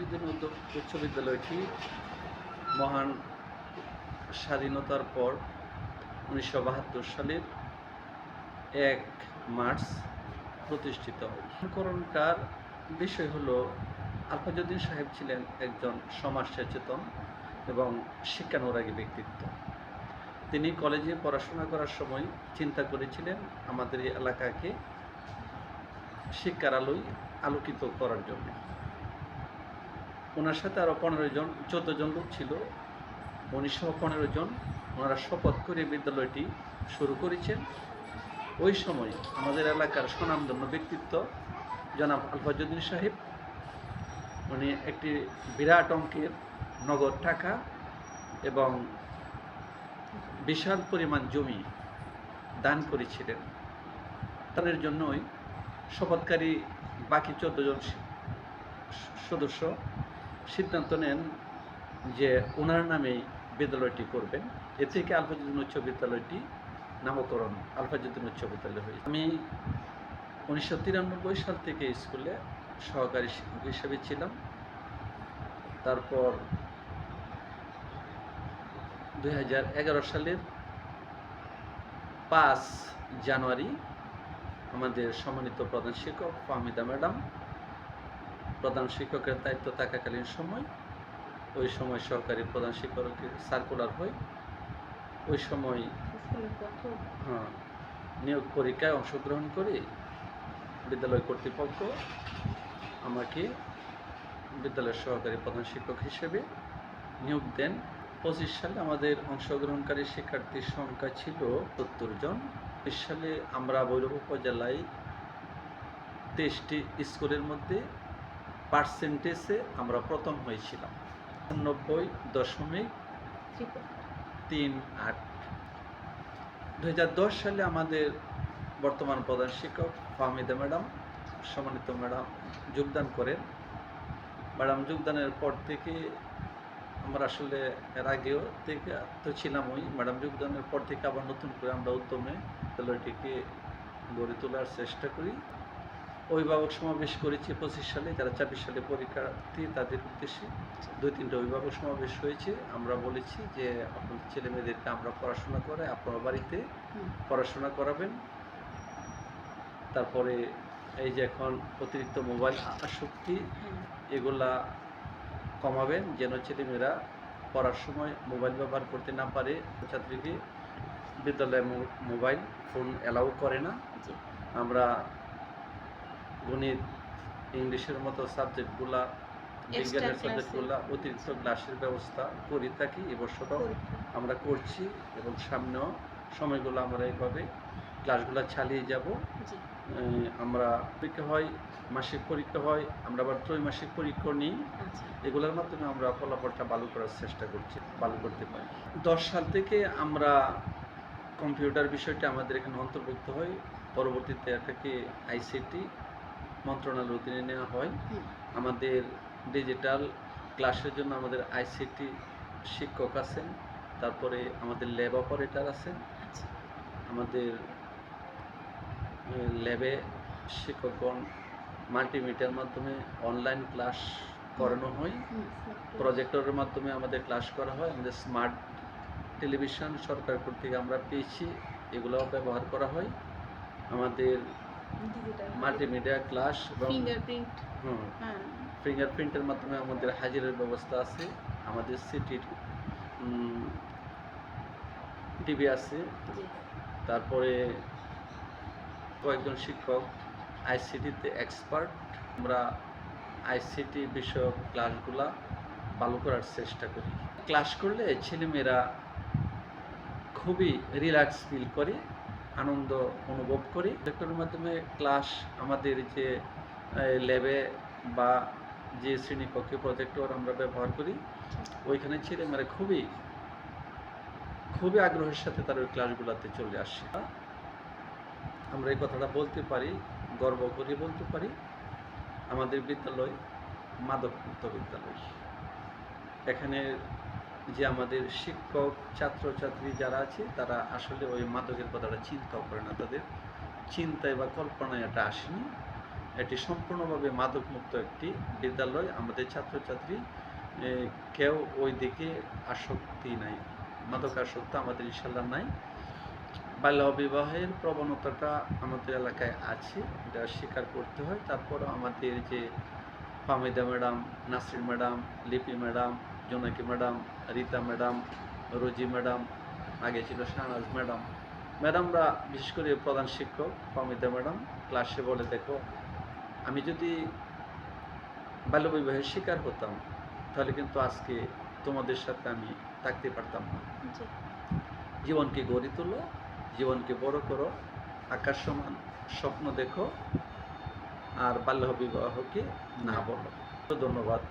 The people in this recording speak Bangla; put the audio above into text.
উদ্যোগ উচ্চ বিদ্যালয়টি মহান স্বাধীনতার পর উনিশশো বাহাত্তর সালের এক মার্চ প্রতিষ্ঠিত হয়। বিষয় হলো আলফাজুদ্দিন সাহেব ছিলেন একজন সমাজ সচেতন এবং শিক্ষানুরাগী ব্যক্তিত্ব। তিনি কলেজে পড়াশোনা করার সময় চিন্তা করেছিলেন, আমাদের এই এলাকাকে শিক্ষার আলোয় আলোকিত করার জন্য। ওনার সাথে আরও পনেরো জন, চোদ্দ জন লোক ছিল। উনিশশো পনেরো জন ওনারা শপথ করে বিদ্যালয়টি শুরু করেছেন। ওই সময় আমাদের এলাকার স্বনামধন্য ব্যক্তিত্ব জনাব আলফাজুদ্দিন সাহেব। উনি একটি বিরাট অঙ্কের নগদ টাকা এবং বিশাল পরিমাণ জমি দান করেছিলেন। তাদের জন্যই শপথকারী বাকি চোদ্দ জন সদস্য সিদ্ধান্ত নেন যে ওনার নামেই বিদ্যালয়টি করবেন। এ থেকে আলফাজুদ্দিন উচ্চ বিদ্যালয়টি নামকরণ আলফাজুদ্দিন উচ্চ বিদ্যালয় হয়েছে। আমি উনিশশো তিরানব্বই সাল থেকে স্কুলে সহকারী শিক্ষক হিসেবে ছিলাম। তারপর দু হাজার এগারো সালের পাঁচ জানুয়ারি আমাদের সম্মানিত প্রধান শিক্ষক ফাহমিদা ম্যাডাম প্রধান শিক্ষকের দায়িত্ব থাকাকালীন সময় ওই সময় সরকারি প্রধান শিক্ষকের সার্কুলার হয় ওই সময় হ্যাঁ নিয়োগ পরীক্ষায় অংশগ্রহণ করে বিদ্যালয় কর্তৃপক্ষ আমাকে বিদ্যালয়ের সহকারী প্রধান শিক্ষক হিসেবে নিয়োগ দেন। পঁচিশ সালে আমাদের অংশগ্রহণকারী শিক্ষার্থীর সংখ্যা ছিল সত্তর জন। বিশ সালে আমরা ভৈরব উপজেলায় তেইশটি স্কুলের মধ্যে পার্সেন্টেজে আমরা প্রথম হয়েছিলাম। নব্বই দশমিক তিন আট। দু সালে আমাদের বর্তমান প্রধান শিক্ষক ফাহমিদা ম্যাডাম, সম্মানিত ম্যাডাম, যোগদান করেন। ম্যাডাম যোগদানের পর থেকে আমরা আসলে এর আগেও থেকে তো ছিলাম ওই। ম্যাডাম যোগদানের পর থেকে আবার নতুন করে আমরা উদ্যমে বিদ্যালয়টিকে গড়ে তোলার চেষ্টা করি। অভিভাবক সমাবেশ করেছি পঁচিশ সালে যারা ছাব্বিশ সালে পরীক্ষার্থী তাদের উদ্দেশ্যে দুই তিনটা অভিভাবক সমাবেশ হয়েছে। আমরা বলেছি যে আপনাদের ছেলে মেয়েদেরকে আমরা পড়াশোনা করে আপনার বাড়িতে পড়াশোনা করাবেন। তারপরে এই যে এখন অতিরিক্ত মোবাইল আসক্তি এগুলা কমাবেন যেন ছেলেমেয়েরা পড়ার সময় মোবাইল ব্যবহার করতে না পারে। ছাত্রীকে বিদ্যালয়ে মোবাইল ফোন অ্যালাউ করে না। আমরা গণিত ইংলিশের মতো সাবজেক্টগুলা বিজ্ঞানের। সাবজেক্টগুলা অতিরিক্ত ক্লাসের ব্যবস্থা করে থাকি এবছরও আমরা করছি এবং সামনেও সময়গুলো আমরা এইভাবে ক্লাসগুলো চালিয়ে যাব। আমরা পরীক্ষা হয় মাসিক পরীক্ষা হয় আমরা আবার ত্রৈমাসিক পরীক্ষা নিই। এগুলোর মাধ্যমে আমরা ফলাফলটা ভালো করার চেষ্টা করছি ভালো করতে পারি। দশ সাল থেকে আমরা কম্পিউটার বিষয়টা আমাদের এখানে অন্তর্ভুক্ত হয়। পরবর্তীতে এটাকে আইসিটি মন্ত্রণালয়ের অধীনে নেওয়া হয়। আমাদের ডিজিটাল ক্লাসের জন্য আমাদের আইসিটি শিক্ষক আছেন তারপরে আমাদের ল্যাব অপারেটর আছেন। আমাদের ল্যাবে শিক্ষকগণ মাল্টিমিডিয়ার মাধ্যমে অনলাইন ক্লাস করানো হয়। প্রজেক্টরের মাধ্যমে আমাদের ক্লাস করা হয়। আমাদের স্মার্ট টেলিভিশন সরকার কর্তৃক আমরা পেয়েছি এগুলোও ব্যবহার করা হয়। আমাদের মাল্টিমিডিয়া ক্লাস ফিঙ্গারপ্রিন্ট হ্যাঁ। ফিঙ্গারপ্রিন্টের মাধ্যমে আমাদের হাজিরের ব্যবস্থা আছে আমাদের সিটির টিভি আছে। তারপরে কয়েকজন শিক্ষক আইসিটিতে এক্সপার্ট আমরা আইসিটি বিষয়ক ক্লাসগুলা ভালো করার চেষ্টা করি। ক্লাস করলে ছেলেমেয়েরা খুবই রিল্যাক্স ফিল করে। আনন্দ অনুভব করি। প্রজেক্টরের মাধ্যমে ক্লাস আমাদের যে ল্যাবে বা যে শ্রেণীকক্ষে প্রজেক্টর আমরা ব্যবহার করি, ওইখানে ছেলেমেয়েরা খুবই খুবই আগ্রহের সাথে তার ওই ক্লাসগুলোতে চলে আসে। আমরা এই কথাটা বলতে পারি, গর্ব করে বলতে পারি, আমাদের বিদ্যালয় মাদকমুক্ত বিদ্যালয়। এখানে যে আমাদের শিক্ষক, ছাত্রছাত্রী যারা আছে, তারা আসলে ওই মাদকের কথাটা চিন্তাও করে না। তাদের চিন্তায় বা কল্পনায় এটা আসেনি। এটি সম্পূর্ণভাবে মাদকমুক্ত একটি বিদ্যালয়। আমাদের ছাত্রছাত্রী কেউ ওই দিকে আসক্তি নাই। মাদক আসক্ত আমাদের ইনশাল্লাহ নাই। বাল্য বিবাহের প্রবণতাটা আমাদের এলাকায় আছে, এটা স্বীকার করতে হয়। তারপর আমাদের যে Fahmida madam, Nasrin madam, Lipi madam Jonaki madam Rita madam Rosy madam আগে ছিল শাহনাজ ম্যাডাম। ম্যাডামরা বিশেষ করে প্রধান শিক্ষক ফামিদা ম্যাডাম ক্লাসে বলে দেখো আমি যদি বাল্যবিবাহের শিকার হতাম তাহলে কিন্তু আজকে তোমাদের সাথে আমি থাকতে পারতাম না। জীবনকে গড়ে তোলো জীবনকে বড় করো আকাশ সমান স্বপ্ন দেখো আর বাল্য বিবাহকে না বলো। ধন্যবাদ।